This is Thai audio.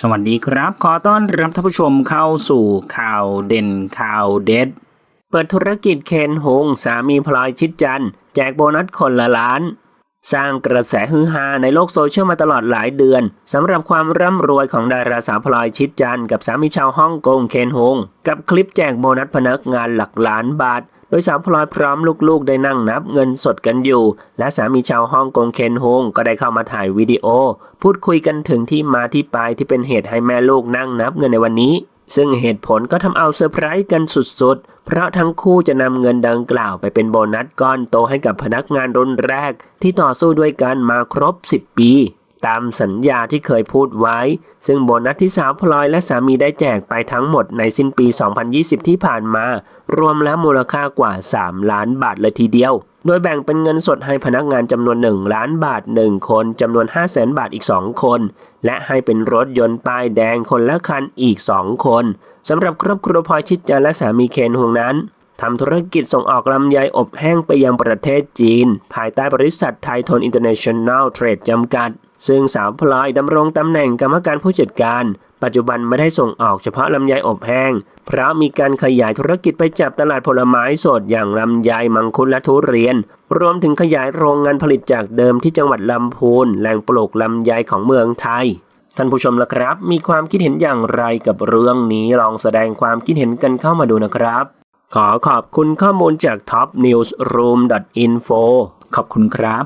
สวัสดีครับ ขอต้อนรับท่านผู้ชมเข้าสู่ข่าวเด่นข่าวเด็ด เปิดธุรกิจเคนหง สามีพลอยชิดจันทร์แจกโบนัสคนละล้าน สร้างกระแสฮือฮาในโลกโซเชียลมาตลอดหลายเดือนสำหรับความร่ำรวยของดาราสาวพลอยชิดจันทร์กับสามีชาวฮ่องกงเคนหง กับคลิปแจกโบนัสพนักงานหลักล้านบาท โดยสาวพลอยพร้อมลูกๆ ได้นั่งนับเงินสดกันอยู่ และสามีชาวฮ่องกงเคนฮงก็ได้เข้ามาถ่ายวิดีโอ พูดคุยกันถึงที่มาที่ไปที่เป็นเหตุให้แม่ลูกนั่งนับเงินในวันนี้ ซึ่งเหตุผลก็ทำเอาเซอร์ไพรส์กันสุดๆ เพราะทั้งคู่จะนำเงินดังกล่าวไปเป็นโบนัสก้อนโตให้กับพนักงานรุ่นแรก ที่ต่อสู้ด้วยกันมาครบ 10 ปี ตามสัญญาที่เคยพูดไว้ ซึ่งโบนัสที่สาวพลอยและสามีได้แจกไปทั้งหมดในสิ้นปี 2020 ที่ผ่านมา รวมแล้วมูลค่ากว่า 3 ล้านบาทเลยทีเดียว โดยแบ่งเป็นเงินสดให้พนักงานจำนวน 1 ล้านบาท 1 คนจำนวน 5 0 0แสนบาทอีก 2 คน และให้เป็นรถยนต์ป้ายแดงคนละคันอีก 2 คนสำหรับครอบครัวพลอยชิดจันทร์และสามีเคนหงนั้นทำธุรกิจส่งออกลำไยอบแห้งไปยังประเทศจีน ภายใต้บริษัทไทยทนอินเตอร์เนชั่นแนลเทรดจำกัด ซึ่งสาวพลอยดำรงตำแหน่งกรรมการผู้จัดการ ปัจจุบันไม่ได้ส่งออกเฉพาะลำไยอบแห้ง เพราะมีการขยายธุรกิจไปจับตลาดผลไม้สดอย่างลำไยมังคุดและทุเรียน รวมถึงขยายโรงงานผลิตจากเดิมที่จังหวัดลำพูนแหล่งปลูกลำไยของเมืองไทย ท่านผู้ชมล่ะครับ มีความคิดเห็นอย่างไรกับเรื่องนี้ลองแสดงความคิดเห็นกันเข้ามาดูนะครับ ขอขอบคุณข้อมูลจาก topnewsroom.info ขอบคุณครับ